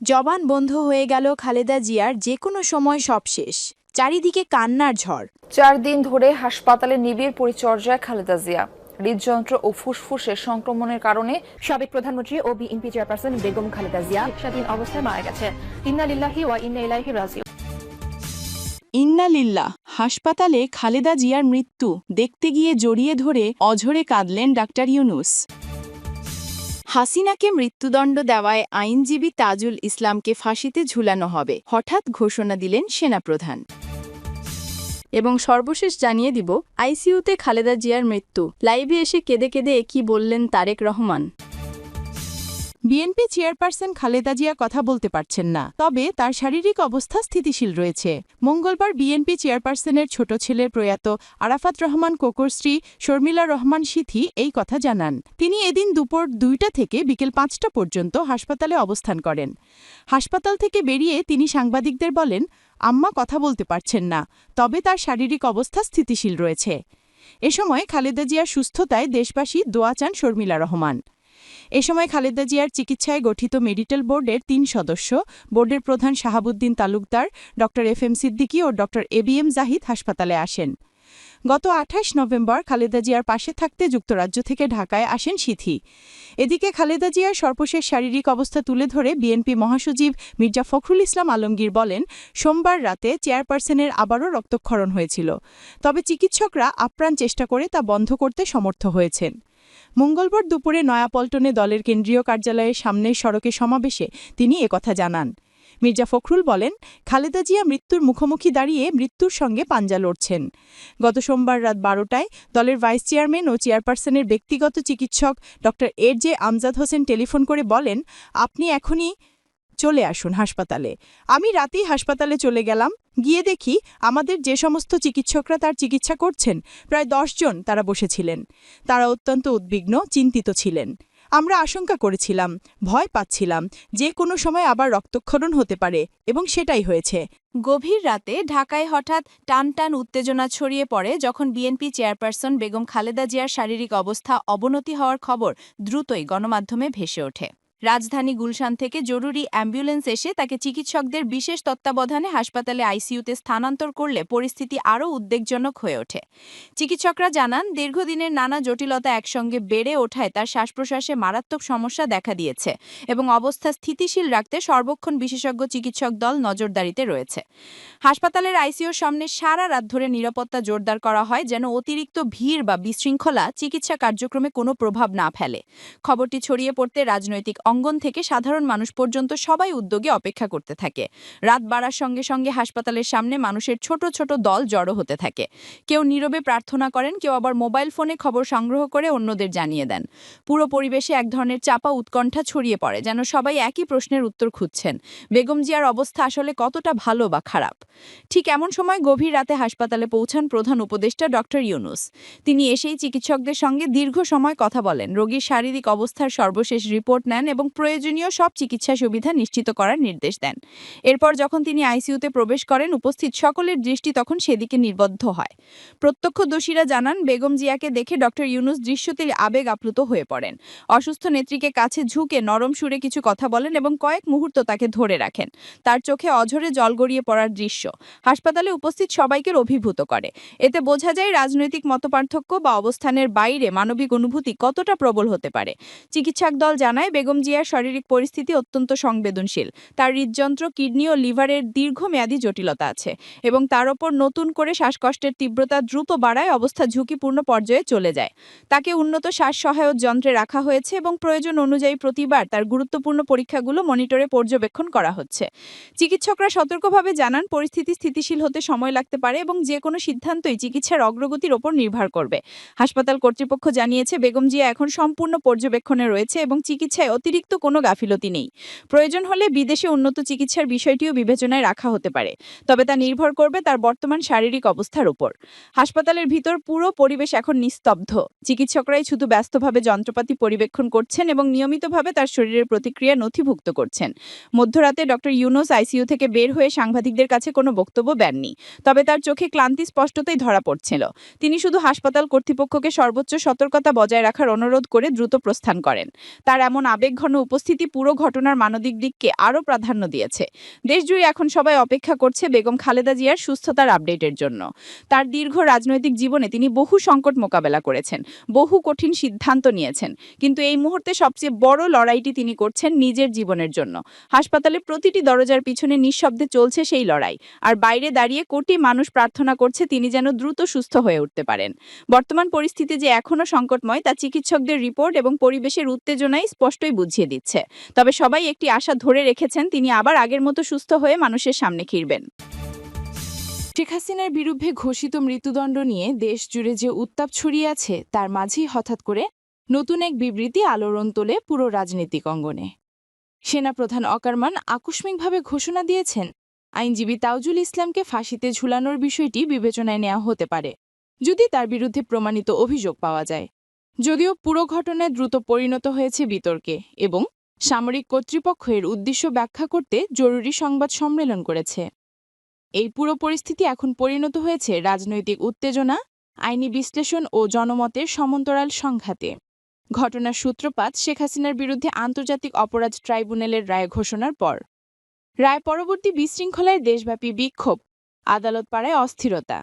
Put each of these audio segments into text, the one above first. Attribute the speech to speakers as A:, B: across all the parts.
A: জবান বন্ধ হয়ে গেল খালেদা জিয়ার যে কোনো সময় সব শেষ। চারিদিকে কান্নার ঝড়।
B: চার দিন ধরে হাসপাতালে নিবিড় পরিচর্যায় খালেদা জিয়া। হৃদযন্ত্র ও ফুসফুসের সংক্রমণের কারণে
C: সাবেক প্রধানমন্ত্রী ও বিএনপি চেয়ারপারসন বেগম খালেদা জিয়া স্বাধীন অবস্থায় মারা গেছে। ইন্না লিল্লাহি ওয়া ইন্না ইলাইহি রাজিউন।
A: ইন্নালিল্লাহ হাসপাতালে খালেদা জিয়ার মৃত্যু দেখতে গিয়ে জড়িয়ে ধরে অঝরে কাঁদলেন ডাক্তার ইউনুস। হাসিনাকে মৃত্যুদণ্ড দেওয়ায় আইনজীবী তাজুল ইসলামকে ফাঁসিতে ঝুলানো হবে, হঠাৎ ঘোষণা দিলেন সেনাপ্রধান। এবং সর্বশেষ জানিয়ে দিব, আইসিইউতে খালেদা জিয়ার মৃত্যু, লাইভে এসে কেঁদে কেঁদে একই বললেন তারেক রহমান? বিএনপি চেয়ারপারসন খালেদা জিয়া কথা বলতে পারছেন না। তবে তার শারীরিক অবস্থা স্থিতিশীল রয়েছে। মঙ্গলবার বিএনপি চেয়ারপারসনের ছোট ছেলে প্রয়াত আরাফাত রহমান কোকর শর্মিলা রহমান সিথি এই কথা জানান। তিনি এদিন দুপুর দুইটা থেকে বিকেল পাঁচটা পর্যন্ত হাসপাতালে অবস্থান করেন। হাসপাতাল থেকে বেরিয়ে তিনি সাংবাদিকদের বলেন, আম্মা কথা বলতে পারছেন না, তবে তার শারীরিক অবস্থা স্থিতিশীল রয়েছে। এ সময় খালেদা জিয়ার সুস্থতায় দেশবাসী দোয়া চান শর্মিলা রহমান। এ সময় খালেদা জিয়ার চিকিৎসায় গঠিত মেডিকেল বোর্ডের তিন সদস্য, বোর্ডের প্রধান Shahabuddin Talukdar D F M Siddiqui ও ড এ বি এম জাহিদ হাসপাতালে আসেন। গত আঠাশ নভেম্বর খালেদা জিয়ার পাশে থাকতে যুক্তরাজ্য থেকে ঢাকায় আসেন সিথি। এদিকে খালেদা জিয়ার সর্বশেষ শারীরিক অবস্থা তুলে ধরে বিএনপি মহাসচিব মির্জা ফখরুল ইসলাম আলমগীর বলেন, সোমবার রাতে চেয়ারপারসনের আবারও রক্তক্ষরণ হয়েছিল। তবে চিকিৎসকরা আপ্রাণ চেষ্টা করে তা বন্ধ করতে সমর্থ হয়েছেন। মঙ্গলবার দুপুরে নয়াপল্টনে দলের কেন্দ্রীয় কার্যালয়ের সামনের সড়কে সমাবেশে তিনি একথা জানান। মির্জা ফখরুল বলেন, খালেদা জিয়া মৃত্যুর মুখোমুখি দাঁড়িয়ে মৃত্যুর সঙ্গে পাঞ্জা লড়ছেন। গত সোমবার রাত বারোটায় দলের ভাইস চেয়ারম্যান ও চেয়ারপারসনের ব্যক্তিগত চিকিৎসক ড এর জে আমজাদ হোসেন টেলিফোন করে বলেন, আপনি এখনই চলে আসুন হাসপাতালে। আমি রাতেই হাসপাতালে চলে গেলাম। গিয়ে দেখি আমাদের যে সমস্ত চিকিৎসকরা তার চিকিৎসা করছেন, প্রায় জন তারা বসেছিলেন। তারা অত্যন্ত উদ্বিগ্ন, চিন্তিত ছিলেন। আমরা আশঙ্কা করেছিলাম, ভয় পাচ্ছিলাম যে কোনো সময় আবার রক্তক্ষরণ হতে পারে এবং সেটাই হয়েছে। গভীর রাতে ঢাকায় হঠাৎ টান টান উত্তেজনা ছড়িয়ে পড়ে যখন বিএনপি চেয়ারপারসন বেগম খালেদা জিয়ার শারীরিক অবস্থা অবনতি হওয়ার খবর দ্রুতই গণমাধ্যমে ভেসে ওঠে। রাজধানী গুলশান থেকে জরুরি অ্যাম্বুলেন্স এসে তাকে চিকিৎসকদের বিশেষ তত্ত্বাবধানে হাসপাতালে আইসিইউতে স্থানান্তর করলে পরিস্থিতি আরও উদ্বেগজনক হয়ে ওঠে। চিকিৎসকরা জানান, দীর্ঘদিনের নানা জটিলতা একসঙ্গে বেড়ে ওঠায় তার শ্বাস প্রশ্বাসে মারাত্মক সমস্যা দেখা দিয়েছে এবং অবস্থা স্থিতিশীল রাখতে সর্বক্ষণ বিশেষজ্ঞ চিকিৎসক দল নজরদারিতে রয়েছে। হাসপাতালের আইসিইউর সামনে সারা রাত ধরে নিরাপত্তা জোরদার করা হয় যেন অতিরিক্ত ভিড় বা বিশৃঙ্খলা চিকিৎসা কার্যক্রমে কোনো প্রভাব না ফেলে। খবরটি ছড়িয়ে পড়তে রাজনৈতিক অঙ্গন থেকে সাধারণ মানুষ পর্যন্ত সবাই উদ্যোগে অপেক্ষা করতে থাকে। রাত বাড়ার সঙ্গে সঙ্গে হাসপাতালের সামনে মানুষের ছোট ছোট দল জড়ো হতে থাকে। কেউ নীরবে প্রার্থনা করেন, কেউ আবার মোবাইল ফোনে খবর সংগ্রহ করে অন্যদের জানিয়ে দেন। পুরো পরিবেশে এক ধরনের চাপা উৎকণ্ঠা ছড়িয়ে পড়ে, যেন সবাই একই প্রশ্নের উত্তর খুঁজছেন। বেগম জিয়ার অবস্থা আসলে কতটা ভালো বা খারাপ? ঠিক এমন সময় গভীর রাতে হাসপাতালে পৌঁছান প্রধান উপদেষ্টা ডক্টর ইউনুস। তিনি এসেই চিকিৎসকদের সঙ্গে দীর্ঘ সময় কথা বলেন। রোগীর শারীরিক অবস্থার সর্বশেষ রিপোর্ট নেন এবং প্রয়োজনীয় সব চিকিৎসা সুবিধা নিশ্চিত করার নির্দেশ দেন। এরপর যখন তিনি আইসিইউতে প্রবেশ করেন, উপস্থিত সকলের দৃষ্টি তখন সেদিকে নির্বদ্ধ হয়। প্রত্যক্ষদর্শীরা জানান, বেগম জিয়াকে দেখে ডক্টর ইউনুস দৃশ্যতে আবেগ আপ্লুত হয়ে পড়েন। অসুস্থ নেত্রীকে কাছে ঝুঁকে নরম সুরে কিছু কথা বলেন এবং কয়েক মুহূর্ত তাকে ধরে রাখেন। তার চোখে অঝরে জল গড়িয়ে পড়ার দৃশ্য। হাসপাতালে উপস্থিত সবাইকে অভিভূত করে। এতে বোঝা যায় রাজনৈতিক মতপার্থক্য বা অবস্থানের বাইরে মানবিক অনুভূতি কতটা প্রবল হতে পারে। চিকিৎসক দল জানায়, বেগম জিয়ার শারীরিক পরিস্থিতি অত্যন্ত সংবেদনশীল। তার হৃদযন্ত্র, কিডনি ও লিভারের দীর্ঘমেয়াদী জটিলতা আছে এবং তার ওপর নতুন করে শ্বাসকষ্টের তীব্রতা দ্রুত বাড়ায় অবস্থা ঝুঁকিপূর্ণ পর্যায়ে চলে যায়। তাকে উন্নত শ্বাস সহায়ক যন্ত্রে রাখা হয়েছে এবং প্রয়োজন অনুযায়ী প্রতিবার তার গুরুত্বপূর্ণ পরীক্ষাগুলো মনিটরে পর্যবেক্ষণ করা হচ্ছে। চিকিৎসকরা সতর্কভাবে জানান, পরিস্থিতি স্থিতিশীল হতে সময় লাগতে পারে এবং যে কোনো সিদ্ধান্তই চিকিৎসার অগ্রগতির ওপর নির্ভর করবে। হাসপাতাল কর্তৃপক্ষ জানিয়েছে, বেগম জিয়া এখন সম্পূর্ণ পর্যবেক্ষণে রয়েছে এবং চিকিৎসায় অতিরিক্ত কোনো গাফিলতি নেই। প্রয়োজন হলে বিদেশে উন্নত চিকিৎসার বিষয়টিও বিবেচনায় রাখা হতে পারে, তবে তা নির্ভর করবে তার বর্তমান শারীরিক অবস্থার উপর। হাসপাতালের ভিতর পুরো পরিবেশ এখন নিস্তব্ধ। চিকিৎসকরাই শুধু ব্যস্তভাবে যন্ত্রপাতি পরিবেক্ষণ করছেন এবং নিয়মিতভাবে তার শরীরের প্রতিক্রিয়া নথিভুক্ত করছেন। মধ্যরাতে ডক্টর ইউনুস আইসিইউ থেকে বের হয়ে সাংবাদিকদের কাছে কোনো বক্তব্য দেননি, তবে তার চোখে ক্লান্তি স্পষ্টতই ধরা পড়ছিল। তিনি শুধু হাসপাতাল কর্তৃপক্ষকে সর্বোচ্চ সতর্কতা বজায় রাখার অনুরোধ করে দ্রুত প্রস্থান করেন। তার এমন আবেগঘন প্রচ্ছন্ন উপস্থিতি পুরো ঘটনার মানবিক দিককে আরও প্রাধান্য দিয়েছে। দেশজুড়ে এখন সবাই অপেক্ষা করছে বেগম খালেদা জিয়ার সুস্থতার আপডেটের জন্য। তার দীর্ঘ রাজনৈতিক জীবনে তিনি বহু সংকট মোকাবেলা করেছেন, বহু কঠিন সিদ্ধান্ত নিয়েছেন, কিন্তু এই মুহূর্তে সবচেয়ে বড় লড়াইটি তিনি করছেন নিজের জীবনের জন্য। হাসপাতালে প্রতিটি দরজার পিছনে নিঃশব্দে চলছে সেই লড়াই, আর বাইরে দাঁড়িয়ে কোটি মানুষ প্রার্থনা করছে তিনি যেন দ্রুত সুস্থ হয়ে উঠতে পারেন। বর্তমান পরিস্থিতি যে এখনও সংকটময়, তা চিকিৎসকদের রিপোর্ট এবং পরিবেশের উত্তেজনাই স্পষ্টই বুঝিয়ে দিচ্ছে। তবে সবাই একটি আশা ধরে রেখেছেন, তিনি আবার আগের মতো সুস্থ হয়ে মানুষের সামনে ফিরবেন। শেখ হাসিনার বিরুদ্ধে ঘোষিত মৃত্যুদণ্ড নিয়ে দেশ জুড়ে যে উত্তাপ ছড়িয়ে আছে, তার মাঝেই হঠাৎ করে নতুন এক বিবৃতি আলোড়ন তোলে পুরো রাজনৈতিক অঙ্গনে। সেনাপ্রধান অকারমান আকস্মিকভাবে ঘোষণা দিয়েছেন, আইনজীবী তাউজুল ইসলামকে ফাঁসিতে ঝুলানোর বিষয়টি বিবেচনায় নেওয়া হতে পারে, যদি তার বিরুদ্ধে প্রমাণিত অভিযোগ পাওয়া যায়। যদিও পুরো ঘটনায় দ্রুত পরিণত হয়েছে বিতর্কে এবং সামরিক কর্তৃপক্ষ এর উদ্দেশ্য ব্যাখ্যা করতে জরুরি সংবাদ সম্মেলন করেছে। এই পুরো পরিস্থিতি এখন পরিণত হয়েছে রাজনৈতিক উত্তেজনা, আইনি বিশ্লেষণ ও জনমতের সমান্তরাল সংঘাতে। ঘটনার সূত্রপাত শেখ হাসিনার বিরুদ্ধে আন্তর্জাতিক অপরাধ ট্রাইব্যুনালের রায় ঘোষণার পর। রায় পরবর্তী বিশৃঙ্খলায় দেশব্যাপী বিক্ষোভ আদালত পাড়ায় অস্থিরতা,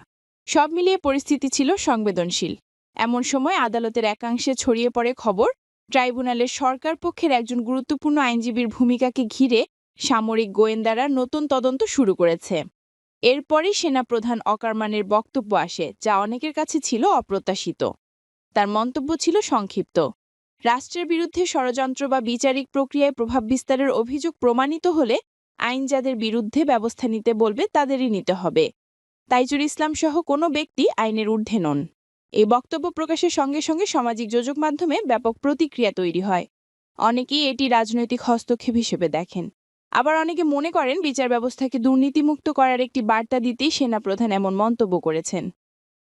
A: সব মিলিয়ে পরিস্থিতি ছিল সংবেদনশীল। এমন সময় আদালতের একাংশে ছড়িয়ে পড়ে খবর, ট্রাইব্যুনালের সরকার পক্ষের একজন গুরুত্বপূর্ণ আইনজীবীর ভূমিকাকে ঘিরে সামরিক গোয়েন্দারা নতুন তদন্ত শুরু করেছে। এরপরই সেনাপ্রধান অকারমানের বক্তব্য আসে, যা অনেকের কাছে ছিল অপ্রত্যাশিত। তার মন্তব্য ছিল সংক্ষিপ্ত। রাষ্ট্রের বিরুদ্ধে ষড়যন্ত্র বা বিচারিক প্রক্রিয়ায় প্রভাব বিস্তারের অভিযোগ প্রমাণিত হলে আইন যাদের বিরুদ্ধে ব্যবস্থা নিতে বলবে তাদেরই নিতে হবে। তাইজুর ইসলাম সহ কোনো ব্যক্তি আইনের ঊর্ধ্বে নন। এই বক্তব্য প্রকাশের সঙ্গে সঙ্গে সামাজিক যোগাযোগ মাধ্যমে ব্যাপক প্রতিক্রিয়া তৈরি হয়। অনেকেই এটি রাজনৈতিক হস্তক্ষেপ হিসেবে দেখেন। আবার অনেকে মনে করেন বিচার ব্যবস্থাকে দুর্নীতিমুক্ত করার একটি বার্তা দিতেই সেনাপ্রধান এমন মন্তব্য করেছেন।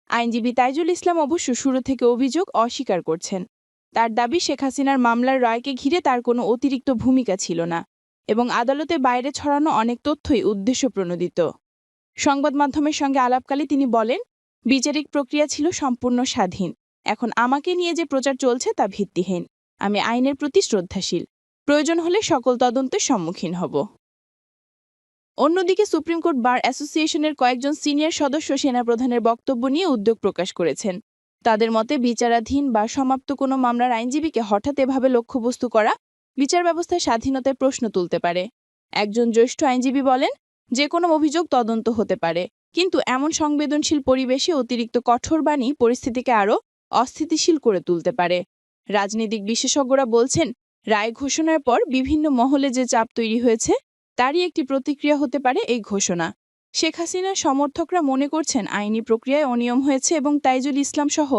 A: আইনজীবী তাইজুল ইসলাম অবশ্য শুরু থেকে অভিযোগ অস্বীকার করছেন। তার দাবি শেখ হাসিনার মামলার রায়কে ঘিরে তার কোনো অতিরিক্ত ভূমিকা ছিল না এবং আদালতের বাইরে ছড়ানো অনেক তথ্যই উদ্দেশ্য প্রণোদিত সংবাদ মাধ্যমের সঙ্গে আলাপকালে তিনি বলেন বিচারিক প্রক্রিয়া ছিল সম্পূর্ণ স্বাধীন। এখন আমাকে নিয়ে যে প্রচার চলছে তা ভিত্তিহীন। আমি আইনের প্রতি শ্রদ্ধাশীল। প্রয়োজন হলে সকল তদন্তের সম্মুখীন হব। অন্যদিকে সুপ্রিম কোর্ট বার অ্যাসোসিয়েশনের কয়েকজন সিনিয়র সদস্য সেনাপ্রধানের বক্তব্য নিয়ে উদ্যোগ প্রকাশ করেছেন। তাদের মতে, বিচারাধীন বা সমাপ্ত কোনো মামলার আইনজীবীকে হঠাৎ এভাবে লক্ষ্যবস্তু করা বিচার ব্যবস্থায় স্বাধীনতায় প্রশ্ন তুলতে পারে। একজন জ্যেষ্ঠ আইনজীবী বলেন, যে কোনো অভিযোগ তদন্ত হতে পারে। কিন্তু এমন সংবেদনশীল পরিবেশে অতিরিক্ত কঠোর বাণী পরিস্থিতিকে আরও অস্থিতিশীল করে তুলতে পারে। রাজনৈতিক বিশেষজ্ঞরা বলছেন, রায় ঘোষণার পর বিভিন্ন মহলে যে চাপ তৈরি হয়েছে, তারই একটি প্রতিক্রিয়া হতে পারে এই ঘোষণা। শেখ হাসিনার সমর্থকরা মনে করছেন, আইনি প্রক্রিয়ায় অনিয়ম হয়েছে এবং তাইজুল ইসলাম সহ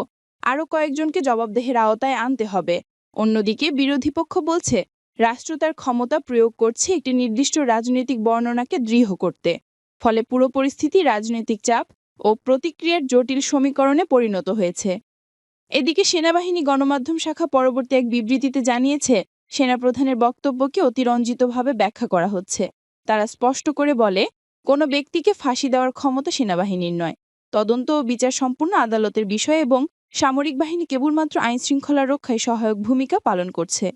A: আরও কয়েকজনকে জবাবদেহের আওতায় আনতে হবে। অন্যদিকে বিরোধী পক্ষ বলছে, রাষ্ট্র তার ক্ষমতা প্রয়োগ করছে একটি নির্দিষ্ট রাজনৈতিক বর্ণনাকে দৃঢ় করতে। ফলে পুরো পরিস্থিতি রাজনৈতিক চাপ ও প্রতিক্রিয়ার জটিল সমীকরণে পরিণত হয়েছে। এদিকে সেনাবাহিনী গণমাধ্যম শাখা পরবর্তী এক বিবৃতিতে জানিয়েছে, সেনাপ্রধানের বক্তব্যকে অতিরঞ্জিতভাবে ব্যাখ্যা করা হচ্ছে। তারা স্পষ্ট করে বলে, কোনো ব্যক্তিকে ফাঁসি দেওয়ার ক্ষমতা সেনাবাহিনীর নয়। তদন্ত ও বিচার সম্পূর্ণ আদালতের বিষয় এবং সামরিক বাহিনী কেবলমাত্র আইন শৃঙ্খলা রক্ষায় সহায়ক ভূমিকা পালন করছে।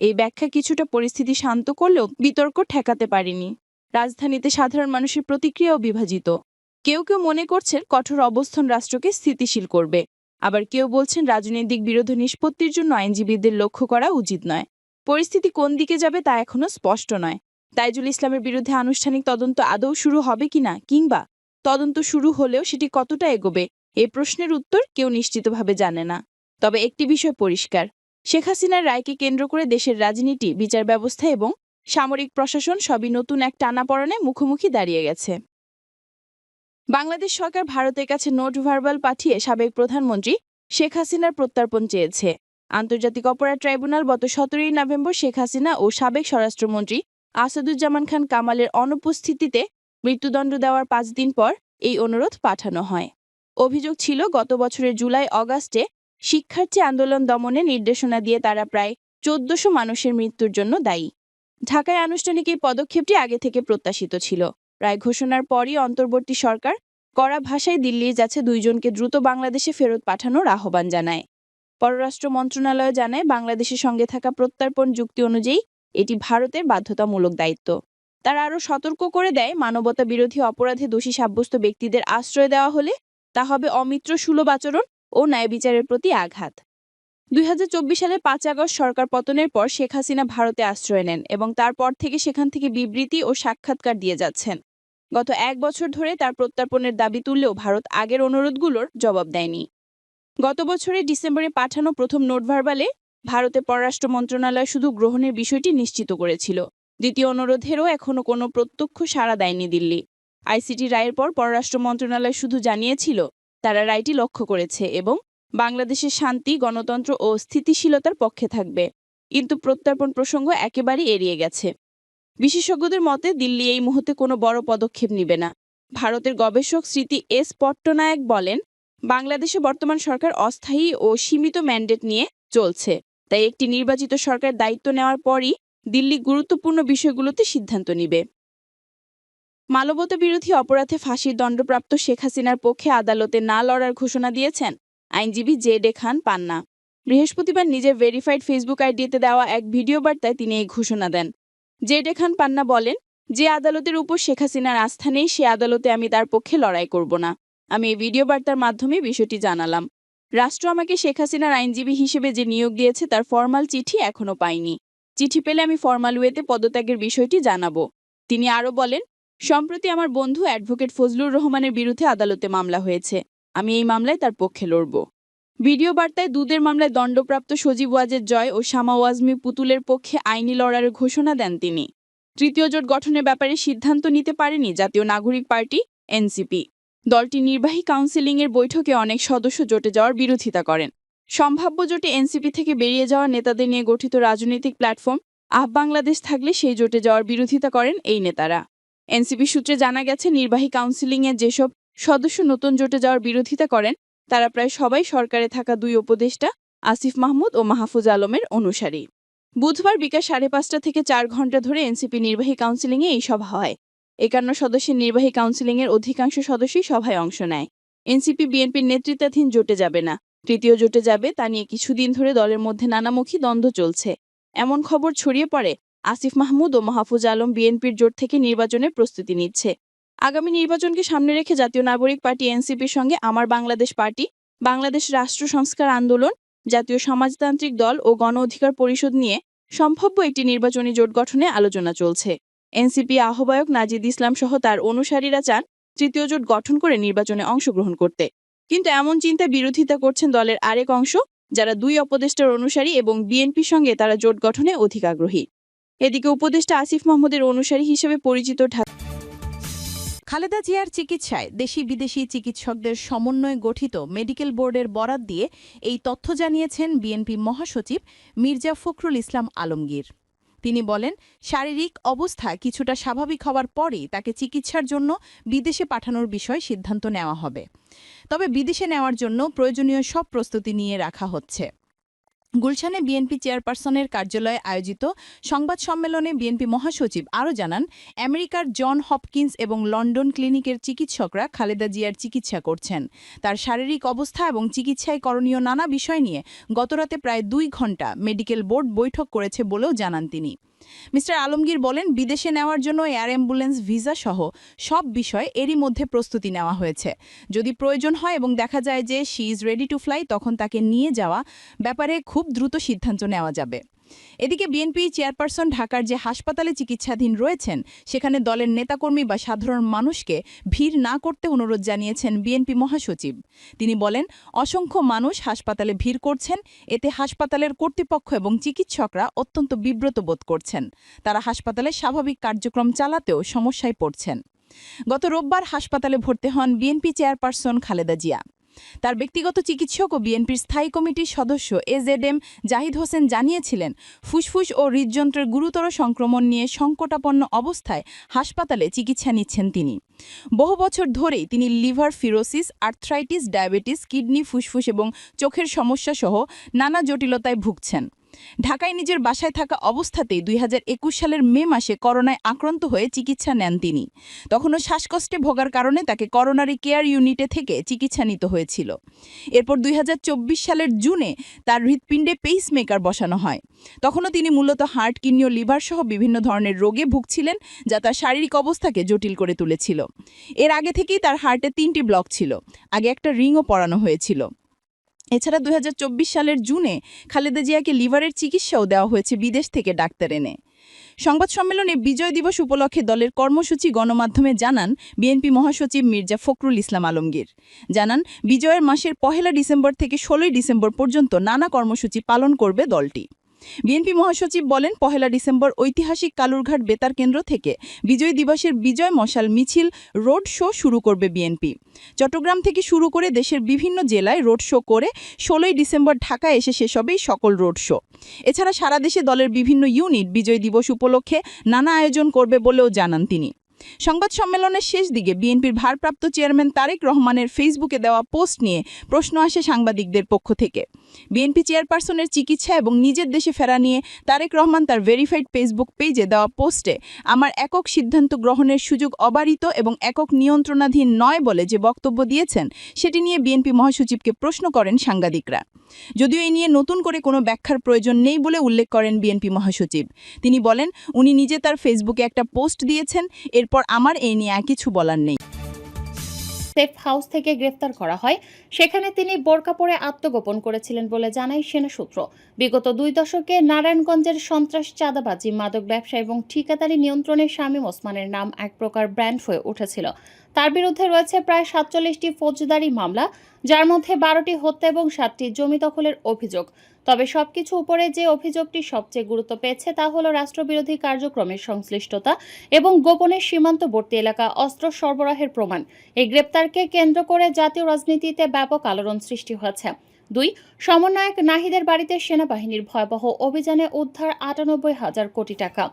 A: এই ব্যাখ্যা কিছুটা পরিস্থিতি শান্ত করলেও বিতর্ক ঠেকাতে পারেনি। রাজধানীতে সাধারণ মানুষের প্রতিক্রিয়াও বিভাজিত। কেউ কেউ মনে করছেন কঠোর অবস্থান রাষ্ট্রকে স্থিতিশীল করবে। আবার কেউ বলছেন রাজনৈতিক বিরোধ নিষ্পত্তির জন্য আইনজীবীদের লক্ষ্য করা উচিত নয়। পরিস্থিতি কোন দিকে যাবে তা এখনও স্পষ্ট নয়। তাইজুল ইসলামের বিরুদ্ধে আনুষ্ঠানিক তদন্ত আদৌ শুরু হবে কিনা কিংবা তদন্ত শুরু হলেও সেটি কতটা এগোবে, এ প্রশ্নের উত্তর কেউ নিশ্চিতভাবে জানে না। তবে একটি বিষয় পরিষ্কার, শেখ হাসিনার রায়কে কেন্দ্র করে দেশের রাজনীতি, বিচার ব্যবস্থা এবং সামরিক প্রশাসন সবই নতুন এক টানাপড়নে মুখোমুখি দাঁড়িয়ে গেছে। বাংলাদেশ সরকার ভারতের কাছে নোট ভার্বাল পাঠিয়ে সাবেক প্রধানমন্ত্রী শেখ হাসিনার প্রত্যর্পণ চেয়েছে। আন্তর্জাতিক অপরাধ ট্রাইব্যুনাল গত সতেরোই নভেম্বর শেখ হাসিনা ও সাবেক স্বরাষ্ট্রমন্ত্রী আসাদুজ্জামান খান কামালের অনুপস্থিতিতে মৃত্যুদণ্ড দেওয়ার পাঁচ দিন পর এই অনুরোধ পাঠানো হয়। অভিযোগ ছিল, গত বছরের জুলাই অগাস্টে শিক্ষার্থী আন্দোলন দমনে নির্দেশনা দিয়ে তারা প্রায় চোদ্দশো মানুষের মৃত্যুর জন্য দায়ী। ঢাকায় আনুষ্ঠানিক এই পদক্ষেপটি আগে থেকে প্রত্যাশিত ছিল। রায় ঘোষণার পরই অন্তর্বর্তী সরকার কড়া ভাষায় দিল্লি যাচ্ছে দুইজনকে দ্রুত বাংলাদেশে ফেরত পাঠানোর আহ্বান জানায়। পররাষ্ট্র মন্ত্রণালয় জানায়, বাংলাদেশের সঙ্গে থাকা প্রত্যর্পণ যুক্তি অনুযায়ী এটি ভারতের বাধ্যতামূলক দায়িত্ব। তারা আরও সতর্ক করে দেয়, মানবতা বিরোধী অপরাধে দোষী সাব্যস্ত ব্যক্তিদের আশ্রয় দেওয়া হলে তা হবে অমিত্র সুলভ আচরণ ও ন্যায় বিচারের প্রতি আঘাত। দুই হাজার চব্বিশ সালে পাঁচ আগস্ট সরকার পতনের পর শেখ হাসিনা ভারতে আশ্রয় নেন এবং তারপর থেকে সেখান থেকে বিবৃতি ও সাক্ষাৎকার দিয়ে যাচ্ছেন। গত এক বছর ধরে তার প্রত্যর্পণের দাবি তুললেও ভারত আগের অনুরোধগুলোর জবাব দেয়নি। গত বছরের ডিসেম্বরে পাঠানো প্রথম নোট ভার্বালে ভারতে পররাষ্ট্র মন্ত্রণালয় শুধু গ্রহণের বিষয়টি নিশ্চিত করেছিল। দ্বিতীয় অনুরোধেরও এখনও কোনো প্রত্যক্ষ সাড়া দেয়নি দিল্লি। আইসিটি রায়ের পর পররাষ্ট্র মন্ত্রণালয় শুধু জানিয়েছিল, তারা রায়টি লক্ষ্য করেছে এবং বাংলাদেশের শান্তি, গণতন্ত্র ও স্থিতিশীলতার পক্ষে থাকবে। কিন্তু প্রত্যর্পণ প্রসঙ্গ একেবারেই এড়িয়ে গেছে। বিশেষজ্ঞদের মতে, দিল্লি এই মুহূর্তে কোনো বড় পদক্ষেপ নেবে না। ভারতের গবেষক স্মৃতি এস পট্টনায়ক বলেন, বাংলাদেশে বর্তমান সরকার অস্থায়ী ও সীমিত ম্যান্ডেট নিয়ে চলছে। তাই একটি নির্বাচিত সরকার দায়িত্ব নেওয়ার পরই দিল্লি গুরুত্বপূর্ণ বিষয়গুলোতে সিদ্ধান্ত নিবে। মানবতা বিরোধী অপরাধে ফাঁসির দণ্ডপ্রাপ্ত শেখ হাসিনার পক্ষে আদালতে না লড়ার ঘোষণা দিয়েছেন আইনজীবী জে ডে খান পান্না। বৃহস্পতিবার নিজের ভেরিফাইড ফেসবুক আইডিতে দেওয়া এক ভিডিও বার্তায় তিনি এই ঘোষণা দেন। জে ডে খান পান্না বলেন, যে আদালতের উপর শেখ হাসিনার আস্থা নেই, সে আদালতে আমি তার পক্ষে লড়াই করব না। আমি এই ভিডিও বার্তার মাধ্যমে বিষয়টি জানালাম। রাষ্ট্র আমাকে শেখ হাসিনার আইনজীবী হিসেবে যে নিয়োগ দিয়েছে, তার ফরমাল চিঠি এখনও পাইনি। চিঠি পেলে আমি ফরমাল ওয়েতে পদত্যাগের বিষয়টি জানাব। তিনি আরও বলেন, সম্প্রতি আমার বন্ধু অ্যাডভোকেট ফজলুর রহমানের বিরুদ্ধে আদালতে মামলা হয়েছে। আমি এই মামলায় তার পক্ষে লড়ব। ভিডিও বার্তায় দুধের মামলায় দণ্ডপ্রাপ্ত সজীব ওয়াজের জয় ও শামা ওয়াজমি পুতুলের পক্ষে আইনি লড়ার ঘোষণা দেন তিনি। তৃতীয় জোট গঠনের ব্যাপারে সিদ্ধান্ত নিতে পারেনি জাতীয় নাগরিক পার্টি, এনসিপি। দলটি নির্বাহী কাউন্সিলিংয়ের বৈঠকে অনেক সদস্য জোটে যাওয়ার বিরোধিতা করেন। সম্ভাব্য জোটে এনসিপি থেকে বেরিয়ে যাওয়া নেতাদের নিয়ে গঠিত রাজনৈতিক প্ল্যাটফর্ম, আহ বাংলাদেশ থাকলে সেই জোটে যাওয়ার বিরোধিতা করেন এই নেতারা। এনসিপি সূত্রে জানা গেছে, নির্বাহী কাউন্সিলিংয়ে যেসব সদস্য নতুন জোটে যাওয়ার বিরোধিতা করেন, তারা প্রায় সবাই সরকারে থাকা দুই উপদেষ্টা, আসিফ মাহমুদ ও মাহফুজ আলমের অনুসারী। বুধবার বিকাল সাড়ে পাঁচটা থেকে চার ঘণ্টা ধরে এনসিপি নির্বাহী কাউন্সিলিংয়ে এই সভা হয়। একান্ন সদস্যের নির্বাহী কাউন্সিলিংয়ের অধিকাংশ সদস্যই সভায় অংশ নেয়। এনসিপি বিএনপির নেতৃত্বাধীন জোটে যাবে না। তৃতীয় জোটে যাবে তা নিয়ে কিছুদিন ধরে দলের মধ্যে নানামুখী দ্বন্দ্ব চলছে। এমন খবর ছড়িয়ে পড়ে, আসিফ মাহমুদ ও মাহফুজ আলম বিএনপির জোট থেকে নির্বাচনের প্রস্তুতি নিচ্ছে। আগামী নির্বাচনকে সামনে রেখে জাতীয় নাগরিক পার্টি এনসিপির সঙ্গে আমার বাংলাদেশ পার্টি, বাংলাদেশ রাষ্ট্র সংস্কার আন্দোলন, জাতীয় সমাজতান্ত্রিক দল ও গণ অধিকার পরিষদ নিয়ে সম্ভাব্য একটি নির্বাচনী জোট গঠনে আলোচনা চলছে। এনসিপি আহ্বায়ক নাজিদ ইসলাম সহ তার অনুসারীরা চান তৃতীয় জোট গঠন করে নির্বাচনে অংশগ্রহণ করতে। কিন্তু এমন চিন্তায় বিরোধিতা করছেন দলের আরেক অংশ, যারা দুই অপদেষ্টার অনুসারী এবং বিএনপির সঙ্গে তারা জোট গঠনে অধিক আগ্রহী। এদিকে উপদেষ্টা আসিফ মাহমুদের অনুসারী হিসেবে পরিচিত ঢাকা খালেদা জিয়ার চিকিৎসায় দেশি বিদেশি চিকিৎসকদের সমন্বয়ে গঠিত মেডিকেল বোর্ডের বরাত দিয়ে এই তথ্য জানিয়েছেন বিএনপি মহাসচিব মির্জা ফখরুল ইসলাম আলমগীর। তিনি বলেন, শারীরিক অবস্থা কিছুটা স্বাভাবিক হওয়ার পরেই তাকে চিকিৎসার জন্য বিদেশে পাঠানোর বিষয়ে সিদ্ধান্ত নেওয়া হবে। তবে বিদেশে নেওয়ার জন্য প্রয়োজনীয় সব প্রস্তুতি নিয়ে রাখা হচ্ছে। গুলশানে বিএনপি চেয়ারপারসনের কার্যালয়ে আয়োজিত সংবাদ সম্মেলনে বিএনপি মহাসচিব আরও জানান, আমেরিকার জন হপকিন্স এবং লন্ডন ক্লিনিকের চিকিৎসকরা খালেদা জিয়ার চিকিৎসা করছেন। তার শারীরিক অবস্থা এবং চিকিৎসায় করণীয় নানা বিষয় নিয়ে গতরাতে প্রায় দুই ঘণ্টা মেডিকেল বোর্ড বৈঠক করেছে বলেও জানান তিনি। মিস্টার আলমগীর বলেন, বিদেশে নেওয়ার জন্য এয়ার অ্যাম্বুলেন্স, ভিসা সহ সব বিষয় এরই মধ্যে প্রস্তুতি নেওয়া হয়েছে। যদি প্রয়োজন হয় এবং দেখা যায় যে she is ready to fly তখন তাকে নিয়ে যাওয়া ব্যাপারে খুব দ্রুত সিদ্ধান্ত নেওয়া যাবে। এদিকে বিএনপি চেয়ারপারসন ঢাকার যে হাসপাতালে চিকিৎসাধীন রয়েছেন, সেখানে দলের নেতাকর্মী বা সাধারণ মানুষকে ভিড় না করতে অনুরোধ জানিয়েছেন বিএনপি মহাসচিব। তিনি বলেন, অসংখ্য মানুষ হাসপাতালে ভিড় করছেন, এতে হাসপাতালের কর্তৃপক্ষ এবং চিকিৎসকরা অত্যন্ত বিব্রত বোধ করছেন। তারা হাসপাতালে স্বাভাবিক কার্যক্রম চালাতেও সমস্যায় পড়ছেন। গত রোববার হাসপাতালে ভর্তি হন বিএনপি চেয়ারপারসন খালেদা জিয়া। তার ব্যক্তিগত চিকিৎসক ও বিএনপির স্থায়ী কমিটির সদস্য A Z M Zahid Hossain জানিয়েছিলেন, ফুসফুস ও হৃদযন্ত্রের গুরুতর সংক্রমণ নিয়ে সংকটাপন্ন অবস্থায় হাসপাতালে চিকিৎসা নিচ্ছেন তিনি। বহু বছর ধরেই তিনি liver cirrhosis, arthritis, diabetes, kidney, ফুসফুস এবং চোখের সমস্যা সহ নানা জটিলতায় ভুগছেন। ঢাকায় নিজের বাসায় থাকা অবস্থাতেই দুই হাজার একুশ সালের মে মাসে করোনায় আক্রান্ত হয়ে চিকিৎসা নেন তিনি। তখনও শ্বাসকষ্টে ভোগার কারণে তাকে করোনারি কেয়ার ইউনিটে থেকে চিকিৎসা নিতে হয়েছিল। এরপর দুই হাজার চব্বিশ সালের জুনে তার হৃৎপিণ্ডে পেসমেকার বসানো হয়। তখনও তিনি মূলত হার্ট, কিডনি ও লিভার সহ বিভিন্ন ধরনের রোগে ভুগছিলেন, যা তার শারীরিক অবস্থাকে জটিল করে তুলেছিল। এর আগে থেকেই তার হার্টে তিনটি ব্লক ছিল। আগে একটা রিংও পরানো হয়েছিল। এছাড়া দু হাজার চব্বিশ সালের জুনে খালেদা জিয়াকে লিভারের চিকিৎসাও দেওয়া হয়েছে বিদেশ থেকে ডাক্তার এনে। সংবাদ সম্মেলনে বিজয় দিবস উপলক্ষে দলের কর্মসূচি গণমাধ্যমে জানান বিএনপি মহাসচিব মির্জা ফখরুল ইসলাম আলমগীর। জানান, বিজয়ের মাসের পহেলা ডিসেম্বর থেকে ষোলোই ডিসেম্বর পর্যন্ত নানা কর্মসূচি পালন করবে দলটি। বিএনপি মহাসচিব বলেন, পহেলা ডিসেম্বর ঐতিহাসিক কালুরঘাট বেতার কেন্দ্র থেকে বিজয় দিবসের বিজয় মশাল মিছিল, রোড শো শুরু করবে বিএনপি। চট্টগ্রাম থেকে শুরু করে দেশের বিভিন্ন জেলায় রোড শো করে ষোলোই ডিসেম্বর ঢাকায় এসে শেষ হবেই সকল রোড শো। এছাড়া সারা দেশে দলের বিভিন্ন ইউনিট বিজয় দিবস উপলক্ষে নানা আয়োজন করবে বলেও জানান তিনি। সংবাদ সম্মেলনের শেষ দিকে বিএনপির ভারপ্রাপ্ত চেয়ারম্যান তারেক রহমানের ফেসবুকে দেওয়া পোস্ট নিয়ে প্রশ্ন আসে সাংবাদিকদের পক্ষ থেকে। বিএনপি চেয়ারপারসনের চিকিৎসা এবং নিজের দেশে ফেরা নিয়ে তারেক রহমান তার ভেরিফাইড ফেসবুক পেজে দেওয়া পোস্টে, আমার একক সিদ্ধান্ত গ্রহণের সুযোগ অবারিত এবং একক নিয়ন্ত্রণাধীন নয় বলে যে বক্তব্য দিয়েছেন, সেটি নিয়ে বিএনপি মহাসচিবকে প্রশ্ন করেন সাংবাদিকরা। যদিও এ নিয়ে নতুন করে কোনো ব্যাখ্যার প্রয়োজন নেই বলে উল্লেখ করেন বিএনপি মহাসচিব। তিনি বলেন, উনি নিজে তার ফেসবুকে একটা পোস্ট দিয়েছেন, এরপর আমার এই নিয়ে আর কিছু বলার নেই।
C: সেফ হাউস থেকে গ্রেফতার করা হয়। সেখানে তিনি বোরকা পরে আত্মগোপন করেছিলেন বলে জানায় সেনা সূত্র বিগত দুই দশকে নারায়ণগঞ্জের সন্ত্রাস চাঁদাবাজি, মাদক ব্যবসা এবং ঠিকাদারি নিয়ন্ত্রণে শামীম ওসমানের নাম এক প্রকার ব্র্যান্ড হয়ে উঠেছিল। তার বিরুদ্ধে রয়েছে প্রায় সাতচল্লিশটি ফৌজদারি মামলা, যার মধ্যে বারোটি হত্যা এবং সাতটি জমি দখলের অভিযোগ। তবে সবকিছু উপরে যে অভিযোগটি সবচেয়ে গুরুত্ব পেয়েছে তা হল রাষ্ট্রবিরোধী কার্যক্রমের সংশ্লিষ্টতা এবং গোপনে সীমান্তবর্তী এলাকা অস্ত্র সরবরাহের প্রমাণ। এই গ্রেপ্তারকে কেন্দ্র করে জাতীয় রাজনীতিতে ব্যাপক আলোড়ন সৃষ্টি হয়েছে। দুই, সমন্বয়ক নাহিদের বাড়িতে সেনাবাহিনীর ভয়াবহ অভিযানে উদ্ধার আটানব্বই হাজার কোটি টাকা।